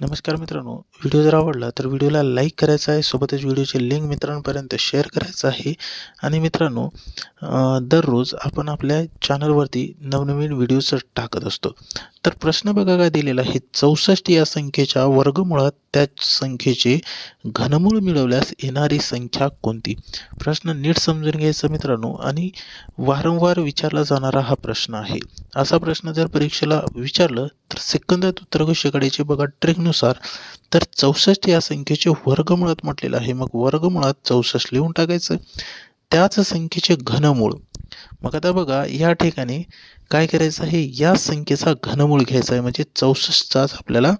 नमस्कार मित्रांनो व्हिडिओ जर आवडला तर व्हिडिओला लाईक करायचा आहे सोबतच व्हिडिओची लिंक मित्रांपर्यंत शेअर करायचं आहे. आणि मित्रांनो दररोज आपण आपल्या चॅनलवरती नवनवीन व्हिडिओज टाकत असतो. तर प्रश्न बघा काय दिलेला आहे चौसष्ट या संख्येच्या वर्गमुळात त्या संख्येचे घनमूळ मिळवल्यास येणारी संख्या कोणती? प्रश्न नीट समजून घ्यायचा मित्रांनो आणि वारंवार विचारला जाणारा हा प्रश्न आहे. असा प्रश्न जर परीक्षेला विचारलं तर सेकंदात उत्तर कसे काढायचे बघा ट्रिकनुसार तर चौसष्ट या संख्येचे वर्गमुळात म्हटलेलं आहे. मग वर्गमुळात चौसष्ट लिहून टाकायचं. त्याच संख्येचे घनमूळ. मग आता बघा या ठिकाणी काय करायचं आहे? या संख्येचा घनमूळ घ्यायचा आहे. म्हणजे चौसष्टचाच आपल्याला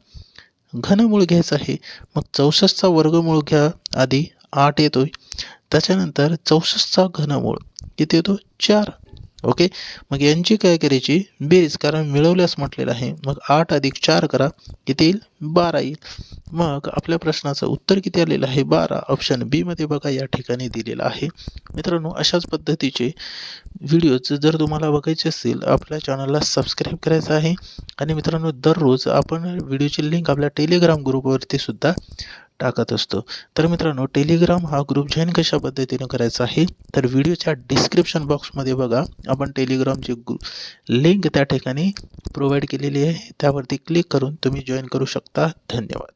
घनमूळ घ्यायचा आहे. मग चौसष्टचा वर्गमूळ घ्या. आधी आठ येतोय. त्याच्यानंतर चौसष्टचा घनमूळ किती येतो? चार. ओके? मग यांची काय करायची? बेरीज कारण मिळवल्यास म्हटलेलं आहे. मग आठ अधिक चार करा. किती येईल? बारा येईल. मग आपल्या प्रश्नाचं उत्तर किती आलेलं आहे? बारा. ऑप्शन बीमध्ये बघा या ठिकाणी दिलेलं आहे. मित्रांनो अशाच पद्धतीचे व्हिडिओज जर तुम्हाला बघायचे असतील आपल्या चॅनलला सबस्क्राईब करायचं आहे. आणि मित्रांनो दररोज आपण व्हिडिओची लिंक आपल्या टेलिग्राम ग्रुपवरती सुद्धा टाकत असतो. तर मित्रांनो टेलिग्राम हा ग्रुप जॉईन कशा पद्धतीनं करायचा आहे? तर व्हिडिओच्या डिस्क्रिप्शन बॉक्समध्ये बघा. आपण टेलिग्रामची ग्रु लिंक त्या ठिकाणी प्रोव्हाइड केलेली आहे. त्यावरती क्लिक करून तुम्ही जॉईन करू शकता. धन्यवाद.